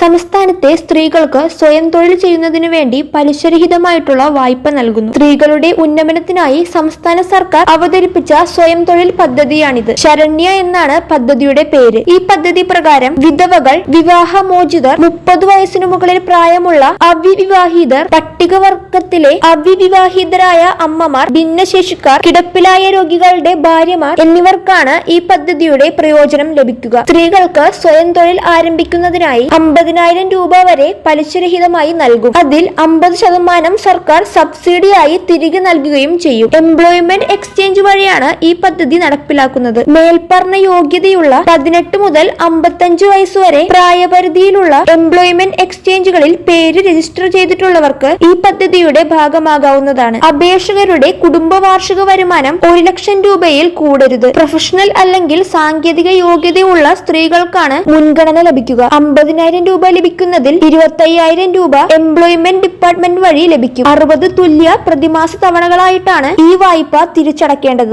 സംസ്ഥാനത്തെ സ്ത്രീകൾക്ക് സ്വയം തൊഴിൽ ചെയ്യുന്നതിനു വേണ്ടി പലിശരഹിതമായിട്ടുള്ള വായ്പ നൽകുന്നു. സ്ത്രീകളുടെ ഉന്നമനത്തിനായി സംസ്ഥാന സർക്കാർ അവതരിപ്പിച്ച സ്വയം തൊഴിൽ പദ്ധതിയാണിത്. ശരണ്യ എന്നാണ് പദ്ധതിയുടെ പേര്. ഈ പദ്ധതി പ്രകാരം വിധവകൾ വിവാഹമോചിതർ മുപ്പത് വയസ്സിനു മുകളിൽ പ്രായമുള്ള അവിവിവാഹിതർ പട്ടികവർഗത്തിലെ അവിവിവാഹിതരായ അമ്മമാർ ഭിന്നശേഷിക്കാർ കിടപ്പിലായ രോഗികളുടെ ഭാര്യമാർ എന്നിവർക്കാണ് ഈ പദ്ധതിയുടെ പ്രയോജനം ലഭിക്കുക. സ്ത്രീകൾക്ക് സ്വയം തൊഴിൽ ആരംഭിക്കുന്നതിനായി അമ്പതിനായിരം രൂപ വരെ പലിശരഹിതമായി നൽകും. അതിൽ അമ്പത് ശതമാനം സർക്കാർ സബ്സിഡിയായി തിരികെ നൽകുകയും ചെയ്യും. എംപ്ലോയ്മെന്റ് എക്സ്ചേഞ്ച് വഴിയാണ് ഈ പദ്ധതി നടപ്പിലാക്കുന്നത്. മേൽപ്പറഞ്ഞ യോഗ്യതയുള്ള പതിനെട്ട് മുതൽ അമ്പത്തഞ്ച് വയസ്സുവരെ പ്രായപരിധിയിലുള്ള എംപ്ലോയ്മെന്റ് എക്സ്ചേഞ്ചുകളിൽ പേര് രജിസ്റ്റർ ചെയ്തിട്ടുള്ളവർക്ക് ഈ പദ്ധതിയുടെ ഭാഗമാകാവുന്നതാണ്. അപേക്ഷകരുടെ കുടുംബ വാർഷിക വരുമാനം ഒരു ലക്ഷം രൂപയിൽ കൂടരുത്. പ്രൊഫഷണൽ അല്ലെങ്കിൽ സാങ്കേതിക യോഗ്യതയുള്ള സ്ത്രീകൾക്കാണ് മുൻഗണന ലഭിക്കുക. അമ്പതിനായിരം രൂപ ലഭിക്കുന്നതിൽ ഇരുപത്തയ്യായിരം രൂപ എംപ്ലോയ്മെന്റ് ഡിപ്പാർട്ട്മെന്റ് വഴി ലഭിക്കും. അറുപത് തുല്യ പ്രതിമാസ തവണകളായിട്ടാണ് ഈ വായ്പ തിരിച്ചടക്കേണ്ടത്.